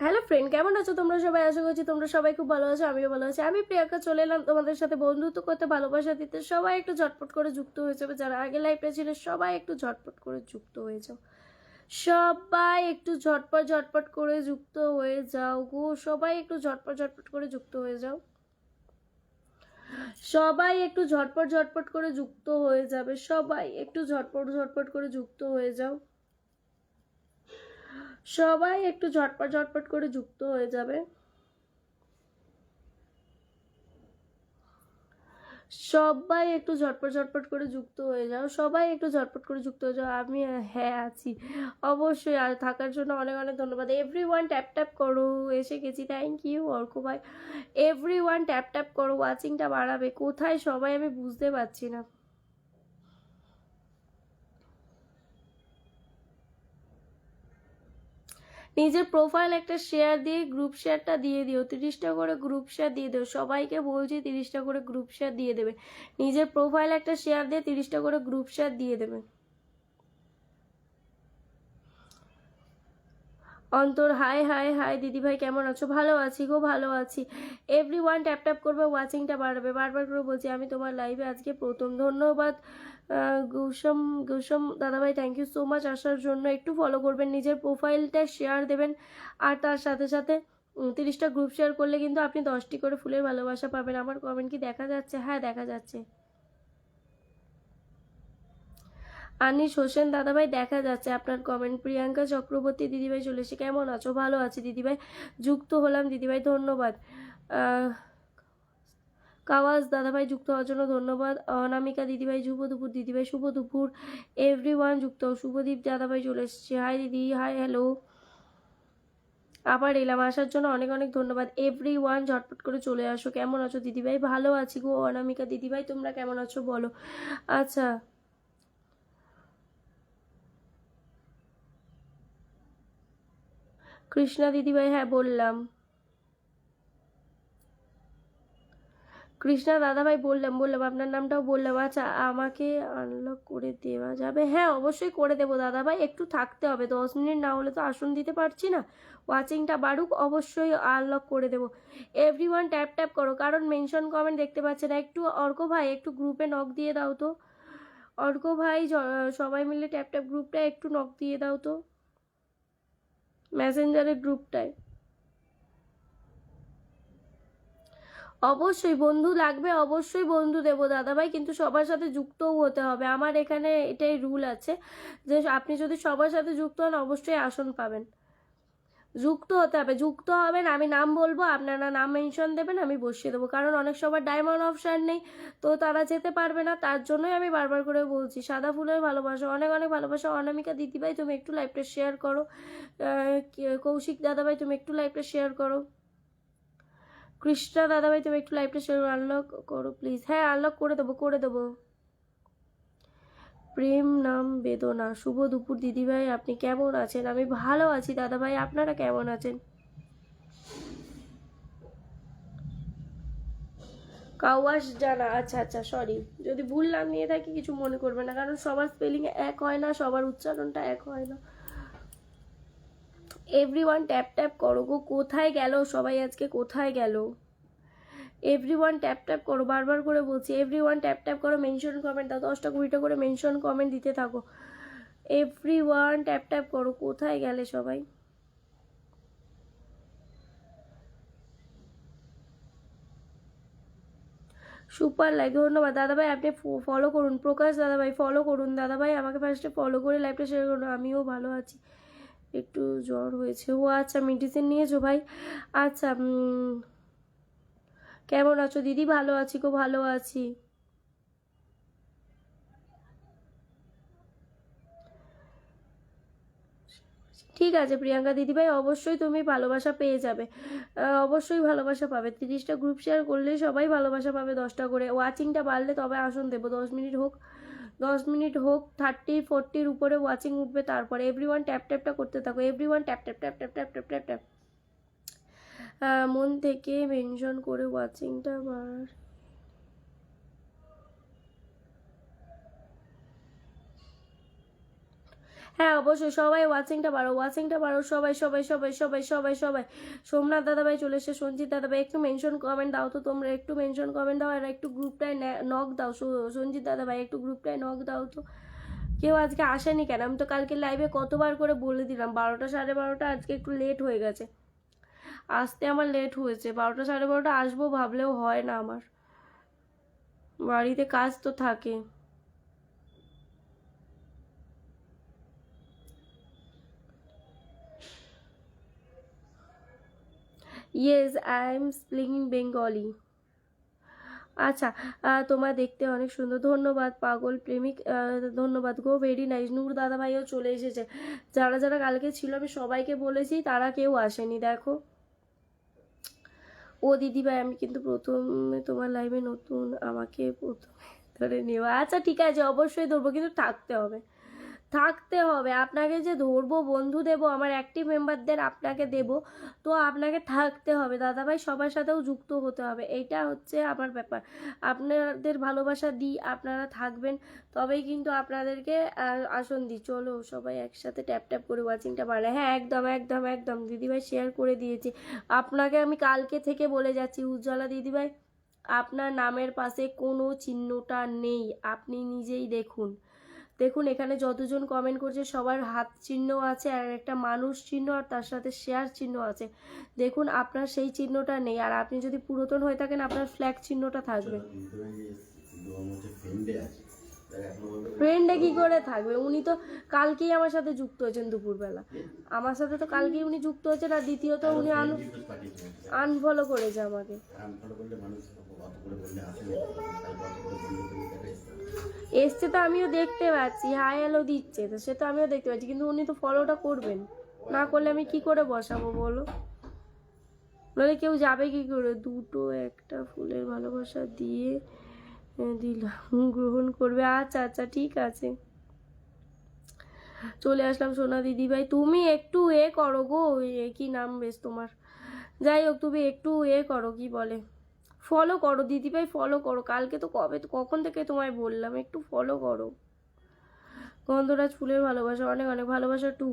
Hello friend কেমন আছো? তোমরা সবাই? আশা করছি তোমরা সবাই খুব ভালো আছো, আমিও ভালো আছি। আমি প্রিয়াঙ্কা চলে এলাম তোমাদের সাথে বন্ধুত্ব করতে, ভালোবাসা দিতে। সবাই একটু ঝটপট করে যুক্ত হয়ে যাবে যারা আগে লাইফে ছিল, সবাই একটু ঝটপট করে যুক্ত হয়ে যাও সবাই একটু ঝটপট ঝটপট করে যুক্ত হয়ে যাও গো। সবাই একটু ঝটপট ঝটপট করে যুক্ত হয়ে যাও। সবাই একটু ঝটপট ঝটপট করে যুক্ত হয়ে যাবে। সবাই একটু ঝটপট ঝটপট করে যুক্ত হয়ে যাও। সবাই একটু ঝটপট ঝটপট করে যুক্ত হয়ে যাবে। সবাই একটু ঝটপট ঝটপট করে যুক্ত হয়ে যাও। সবাই একটু ঝটপট করে যুক্ত হয়ে যাও। আমি হ্যাঁ আছি। অবশ্যই আর থাকার জন্য অনেক অনেক ধন্যবাদ। এভরি ওয়ান ট্যাপ ট্যাপ করো। এসে গেছি। থ্যাংক ইউ অর্ক ভাই। এভরি ওয়ান ট্যাপ ট্যাপ করো ওয়াচিংটা বাড়াবে। কোথায় সবাই আমি বুঝতে পারছি না। নিজের প্রোফাইল একটা শেয়ার দিয়ে গ্রুপ শেয়ারটা দিয়ে দিও, তিরিশটা করে গ্রুপ শেয়ার দিয়ে দিও, সবাইকে বলছি তিরিশটা করে গ্রুপ শেয়ার দিয়ে দেবে। নিজের প্রোফাইল একটা শেয়ার দিয়ে তিরিশটা করে গ্রুপ শেয়ার দিয়ে দেবে। অন্তর, হাই হাই হাই, দিদিভাই কেমন আছো? ভালো আছি গো, ভালো আছি। এভরি ওয়ান ট্যাপ ট্যাপ করবে ওয়াচিংটা বাড়বে। বারবার করে বলছি, আমি তোমার লাইভে আজকে প্রথম। ধন্যবাদ গৌসম গৌসম দাদাভাই থ্যাংক ইউ সো মাচ আসার জন্য একটু ফলো করবেন, নিজের প্রোফাইলটা শেয়ার দেবেন। আর তার সাথে সাথে তিরিশটা গ্রুপ শেয়ার করলে কিন্তু আপনি দশটি করে ফুলের ভালোবাসা পাবেন। আমার কমেন্ট কি দেখা যাচ্ছে? হ্যাঁ দেখা যাচ্ছে। আনিস হোসেন, দাদাভাই দেখা যাচ্ছে। আপনার কমেন্ট প্রিয়াঙ্কা চক্রবর্তী, দিদিভাই চলে এসে কেমন আছো? ভালো আছি, দিদিভাই। যুক্ত হলাম, দিদিভাই ধন্যবাদ। কাওয়াজ দাদাভাই যুক্ত হওয়ার জন্য ধন্যবাদ। অনামিকা, দিদিভাই শুভ দুপুর, দিদিভাই শুভ দুপুর। এভরি ওয়ান যুক্ত। শুভদীপ, দাদাভাই চলে এসেছে। হাই দিদি। হাই হ্যালো আবার এলাম। আসার জন্য অনেক অনেক ধন্যবাদ। এভরি ওয়ান ঝটপট করে চলে আসো। কেমন আছো, দিদিভাই? ভালো আছি গো। অনামিকা, দিদিভাই, তোমরা কেমন আছো? বলো। আচ্ছা কৃষ্ণা দিদিভাই হ্যাঁ বললাম। কৃষ্ণা দাদাভাই বললাম বললাম, আপনার নামটাও বললাম। আচ্ছা আমাকে আনলক করে দেওয়া যাবে? হ্যাঁ অবশ্যই করে দেবো দাদাভাই, একটু থাকতে হবে। দশ মিনিট না হলে তো আসন দিতে পারছি না। ওয়াচিংটা বাড়ুক, অবশ্যই আনলক করে দেবো। এভরি ওয়ান ট্যাপ ট্যাপ করো, কারণ মেনশন কমেন্ট দেখতে পাচ্ছে না। একটু অর্ক ভাই, একটু গ্রুপে নক দিয়ে দাও তো। অর্ক ভাই সবাই মিলে ট্যাপ ট্যাপ গ্রুপটা একটু নক দিয়ে দাও তো। মেসেঞ্জারের গ্রুপটায়। অবশ্যই বন্ধু লাগবে, অবশ্যই বন্ধু দেবো দাদাভাই, কিন্তু সবার সাথে যুক্তও হতে হবে। আমার এখানে এটাই রুল আছে যে আপনি যদি সবার সাথে যুক্ত হন, অবশ্যই আসন পাবেন। যুক্ত হতে হবে। যুক্ত হবেন, আমি নাম বলব, আপনারা নাম মেনশন দেবেন, আমি বসিয়ে দেবো। কারণ অনেক সবার ডায়মন্ড অপশান নেই, তো তারা যেতে পারবে না, তার জন্যই আমি বারবার করে বলছি, সাদা ফুলের ভালোবাসা, অনেক অনেক ভালোবাসা। অনামিকা দিদিভাই তুমি একটু লাইভটা শেয়ার করো। কৌশিক দাদাভাই তুমি একটু লাইভটা শেয়ার করো। কৃষ্ণা দাদাভাই তুমি একটু লাইভটা শেয়ার আনলক করো প্লিজ হ্যাঁ আনলক করে দেবো করে দেবো। প্রেম নাম বেদনা। শুভ দুপুর, দিদিভাই, আপনি কেমন আছেন? আমি ভালো আছি, দাদাভাই, আপনারা কেমন আছেন? কাওয়াস জানা আচ্ছা আচ্ছা সরি যদি ভুল নাম নিয়ে থাকি, কিছু মনে করবে না, কারণ সবার স্পেলিং এক হয় না, সবার উচ্চারণটা এক হয় না। এভরি ওয়ান ট্যাপ ট্যাপ করো গো, কোথায় গেল? সবাই আজকে কোথায় গেল? এভরি ওয়ান ট্যাপ ট্যাপ করো, বারবার করে বলছি এভরি ওয়ান ট্যাপ ট্যাপ করো মেনশন কমেন্ট দাও, দশটা কুড়িটা করে মেনশন কমেন্ট দিতে থাকো। এভরি ওয়ান ট্যাপ ট্যাপ করো, কোথায় গেলে সবাই? সুপার লাইক, ধন্যবাদ। দাদাভাই, আপনি ফলো করুন। প্রকাশ দাদাভাই ফলো করুন। দাদাভাই, আমাকে ফার্স্টে ফলো করে লাইভটা শেয়ার করুন। আমিও ভালো আছি। একটু জ্বর হয়েছে। ও আচ্ছা মেডিসিন নিয়েছো ভাই? আচ্ছা কেমন আছো দিদি? ভালো আছি গো, ভালো আছি। ঠিক আছে, প্রিয়াঙ্কা দিদিভাই, অবশ্যই তুমি ভালোবাসা পেয়ে যাবে। অবশ্যই ভালোবাসা পাবে। তিরিশটা গ্রুপ শেয়ার করলে সবাই ভালোবাসা পাবে দশটা করে। ওয়াচিংটা বাড়লে তবে আসন দেবো। দশ মিনিট হোক, দশ মিনিট হোক থার্টি ফোরটির উপরে ওয়াচিং উঠবে তারপরে। এভরি ওয়ান ট্যাপ ট্যাপটা করতে থাকো। Every one tap tap tap tap tap tap tap tap মন থেকে মেনশন করে ওয়াচিংটা বার হ্যাঁ অবশ্যই সবাই ওয়াচিংটা বাড়ো ওয়াচিংটা বাড়ো, সবাই সবাই সবাই সবাই সবাই সবাই। সোমনাথ দাদাভাই চলে এসে সঞ্জিত দাদাভাই, একটু মেনশন কমেন্ট দাও তো তোমরা, একটু মেনশন কমেন্ট দাও, আর একটু গ্রুপটায় নক দাও। সঞ্জিত দাদাভাই, একটু গ্রুপটায় নক দাও তো। কেউ আজকে আসেনি কেন? আমি তো কালকে লাইভে কতবার করে বলে দিলাম, বারোটা সাড়ে বারোটা, আজকে একটু লেট হয়ে গেছে। আসতে আমার লেট হয়েছে। বারোটা সাড়ে বারোটা আসব ভাবলেও হয় না আমার। বাড়িতে কাজ তো থাকে। Yes I am speaking Bengali আচ্ছা তোমার দেখতে অনেক সুন্দর। ধন্যবাদ, পাগল প্রেমিক। ধন্যবাদ গো ভেরি নাইস নূর দাদা ভাইও চলে এসেছে। যারা যারা কালকে ছিল, আমি সবাইকে বলেছি, তারা কেউ আসেনি, দেখো। ও দিদিভাই, আমি কিন্তু প্রথমে তোমার লাইভে নতুন, আমাকে প্রথমে ধরে নেওয়া। আচ্ছা ঠিক আছে, অবশ্যই ধরবো, কিন্তু থাকতে হবে। থাকতে হবে। আপনাকে যে ধরবো, বন্ধু দেব, আমার অ্যাক্টিভ মেম্বারদের আপনাকে দেব, তো আপনাকে থাকতে হবে। দাদাভাই সবার সাথেও যুক্ত হতে হবে। এইটা হচ্ছে আমার ব্যাপার। আপনাদের ভালোবাসা দিই, আপনারা থাকবেন, তবেই কিন্তু আপনাদেরকে আসন দিই। চলো সবাই একসাথে ট্যাপ ট্যাপ করে ওয়াচিংটা বাড়ে হ্যাঁ একদম একদম একদম। দিদিভাই শেয়ার করে দিয়েছি। আপনাকে আমি কালকে থেকে বলে যাচ্ছি, উজ্জ্বলা দিদিভাই, আপনার নামের পাশে কোনো চিহ্নটা নেই। আপনি নিজেই দেখুন। দেখুন এখানে যতজন কমেন্ট করছে সবার হাত চিহ্ন আছে আর একটা মানুষ চিহ্ন আর তার সাথে শেয়ার চিহ্ন আছে। দেখুন আপনার সেই চিহ্নটা নেই। আর আপনি যদি পুরাতন হয়ে থাকেন আপনার ফ্ল্যাগ চিহ্নটা থাকবে। ফ্রেন্ডে কি করে থাকবে? উনি তো কালকেই আমার সাথে যুক্ত হয়েছেন দুপুরবেলা। আমার সাথে তো কালকেই উনি যুক্ত হয়েছেন আর দ্বিতীয়ত উনি আন আনফলো করেছে আমাকে। এসছে তো আমিও দেখতে পাচ্ছি। হাই হ্যালো দিচ্ছে, তো সে তো আমিও দেখতে পাচ্ছি, কিন্তু উনি তো ফলোটা করবেন। না করলে আমি কি করে বসাবো বলো? নাহলে কেউ যাবে কি করে? দুটো একটা ফুলের ভালোবাসা দিয়ে দিলাম, গ্রহণ করবে। আচ্ছা আচ্ছা ঠিক আছে। চলে আসলাম সোনা দিদি ভাই। তুমি একটু এ করো গো কি নাম বেশ তোমার? যাই হোক, তুমি একটু এ করো, কি বলে? ফলো করো, দিদিভাই ফলো করো। কালকে তো কবে, কখন থেকে তোমায় বললাম? একটু ফলো করো। গন্ধরাজ ফুলের ভালোবাসা, অনেক অনেক ভালোবাসা টু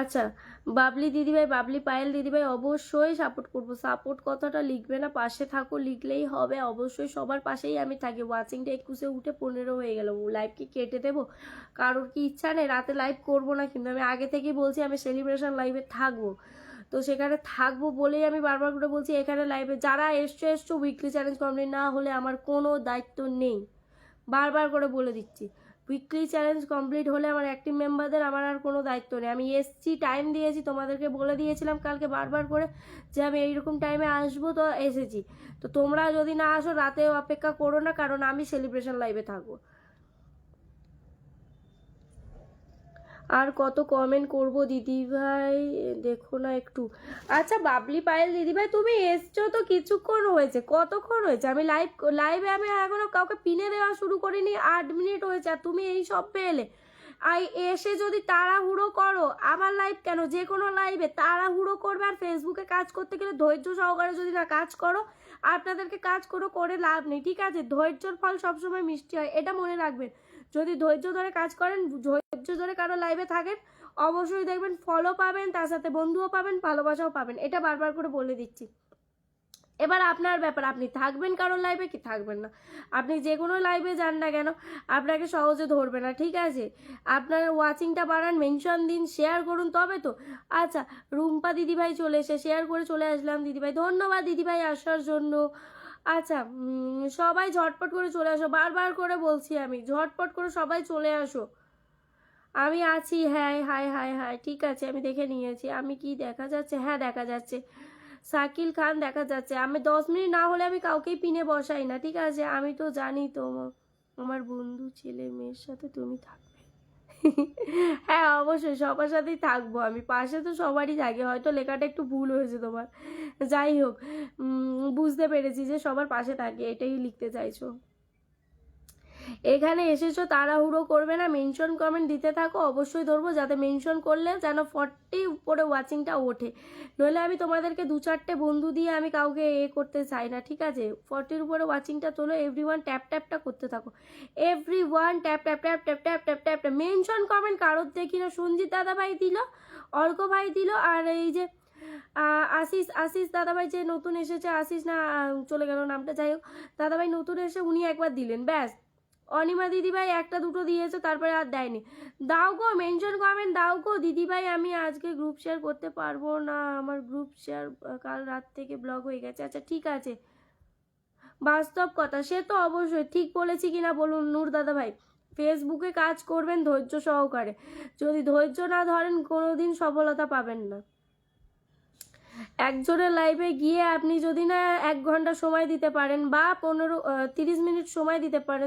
আচ্ছা বাবলি দিদিভাই, বাবলি পায়েল দিদিভাই, অবশ্যই সাপোর্ট করব। সাপোর্ট কথাটা লিখবে না, পাশে থাকো, লিখলেই হবে। অবশ্যই সবার পাশেই আমি থাকি। ওয়াচিংটা একুশে উঠে পনেরো হয়ে গেল। লাইভ কি কেটে দেবো? কারোর কি ইচ্ছা নেই? রাতে লাইভ করব না কিন্তু আমি আগে থেকেই বলছি, আমি সেলিব্রেশন লাইভে থাকব। তো সেখানে থাকব বলেই আমি বারবার করে বলছি, এখানে লাইভে যারা এসছো এসছো উইকলি চ্যালেঞ্জ কমপ্লিট না হলে আমার কোনো দায়িত্ব নেই। বারবার করে বলে দিচ্ছি উইকলি চ্যালেঞ্জ কমপ্লিট হলে আমার অ্যাক্টিভ মেম্বারদের আমার আর কোনো দায়িত্ব নেই। আমি এসছি টাইম দিয়েছি, তোমাদেরকে বলে দিয়েছিলাম কালকে বারবার করে যে আমি এইরকম টাইমে আসব, তো এসেছি। তো তোমরা যদি না আসো, রাতেও অপেক্ষা করো না, কারণ আমি সেলিব্রেশন লাইভে থাকব। আর কত কমেন্ট করব দিদিভাই দেখো না একটু। আচ্ছা বাবলি পায়েল দিদিভাই তুমি এসছো তো কিছুক্ষণ হয়েছে। কতক্ষণ হয়েছে? আমি লাইভ লাইভে আমি এখনও কাউকে পিনে দেওয়া শুরু করিনি, আট মিনিট হয়েছে, আর তুমি এই সব পেলে। আই এসে যদি তাড়াহুড়ো করো, আমার লাইভ কেন? যে কোনো লাইভে তাড়াহুড়ো করবে, আর ফেসবুকে কাজ করতে গেলে ধৈর্য সহকারে যদি না কাজ করো আপনাদেরকে কাজ করো করে লাভ নেই, ঠিক আছে? ধৈর্যর ফল সবসময় মিষ্টি হয়, এটা মনে রাখবেন। যদি ধৈর্য ধরে কাজ করেন, ধৈর্য ধরে কারও লাইভে থাকেন, অবশ্যই দেখবেন ফলও পাবেন, তার সাথে বন্ধুও পাবেন, ভালোবাসাও পাবেন, এটা বারবার করে বলে দিচ্ছি। এবার আপনার ব্যাপার, আপনি থাকবেন কারোর লাইভে কি থাকবেন না? আপনি যে কোনো লাইভে যান না কেন, আপনাকে সহজে ধরবে না, ঠিক আছে? আপনার ওয়াচিংটা বাড়ান মেনশন দিন শেয়ার করুন, তবে তো। আচ্ছা রুম্পা দিদিভাই চলে এসে শেয়ার করে চলে আসলাম দিদিভাই। ধন্যবাদ দিদিভাই আসার জন্য। আচ্ছা সবাই ঝটপট করে চলে আসো, বারবার করে বলছি আমি, ঝটপট করে সবাই চলে আসো। আমি আছি হ্যাঁ হাই হাই হাই, ঠিক আছে, আমি দেখে নিয়েছি। আমি কি দেখা যাচ্ছে? হ্যাঁ দেখা যাচ্ছে। শাকিল খান দেখা যাচ্ছে। আমি দশ মিনিট না হলে আমি কাউকেই পিনে বসাই না, ঠিক আছে? আমি তো জানি তো আমার বন্ধু, ছেলে, মেয়ের সাথে তুমি থাকবে। হ্যাঁ অবশ্যই, সবার সাথেই থাকব আমি। পাশে তো সবারই থাকে, হয়তো লেখাটা একটু ভুল হয়েছে তোমার। যাই হোক বুঝতে পেরেছি যে সবার পাশে থাকে, এটাই লিখতে চাইছো। এখানে এসেছ, তাড়াহুড়ো করবে না মেনশন কমেন্ট দিতে থাকো, অবশ্যই ধরবো, যাতে মেনশন করলে যেন ফর্টি উপরে ওয়াচিংটা ওঠে। নইলে আমি তোমাদেরকে দু চারটে বন্ধু দিয়ে আমি কাউকে এ করতে চাই না, ঠিক আছে? ফর্টির উপরে ওয়াচিংটা তোলো এভরি ওয়ান ট্যাপ ট্যাপটা করতে থাকো। Every one tap tap tap tap tap tap tap tap mention comment কারোর দেখি না, সঞ্জিত দাদা ভাই দিল, অর্ক ভাই দিল, আর এই যে আশিস আশিস দাদাভাই যে নতুন এসেছে, আশিস না, চলে গেল নামটা, যাই হোক। দাদাভাই নতুন এসে উনি একবার দিলেন, ব্যাস। অনিমা দিদিভাই একটা দুটো দিয়েছে, তারপরে আর দেয়নি। দাও গো মেনশন কমেন্ট দাও গো। দিদিভাই, আমি আজকে গ্রুপ শেয়ার করতে পারব না। আমার গ্রুপ শেয়ার কাল রাত থেকে ব্লগ হয়ে গেছে। আচ্ছা ঠিক আছে। বাস্তব কথা, সে তো অবশ্যই ঠিক বলেছি কিনা বলুন, নূর দাদা ভাই ফেসবুকে কাজ করবেন ধৈর্য সহকারে। যদি ধৈর্য না ধরেন, কোনোদিন সফলতা পাবেন না। একজনের লাইভে গিয়ে আপনি যদি না এক ঘণ্টা সময় দিতে পারেন বা পনেরো তিরিশ মিনিট সময় দিতে পারেন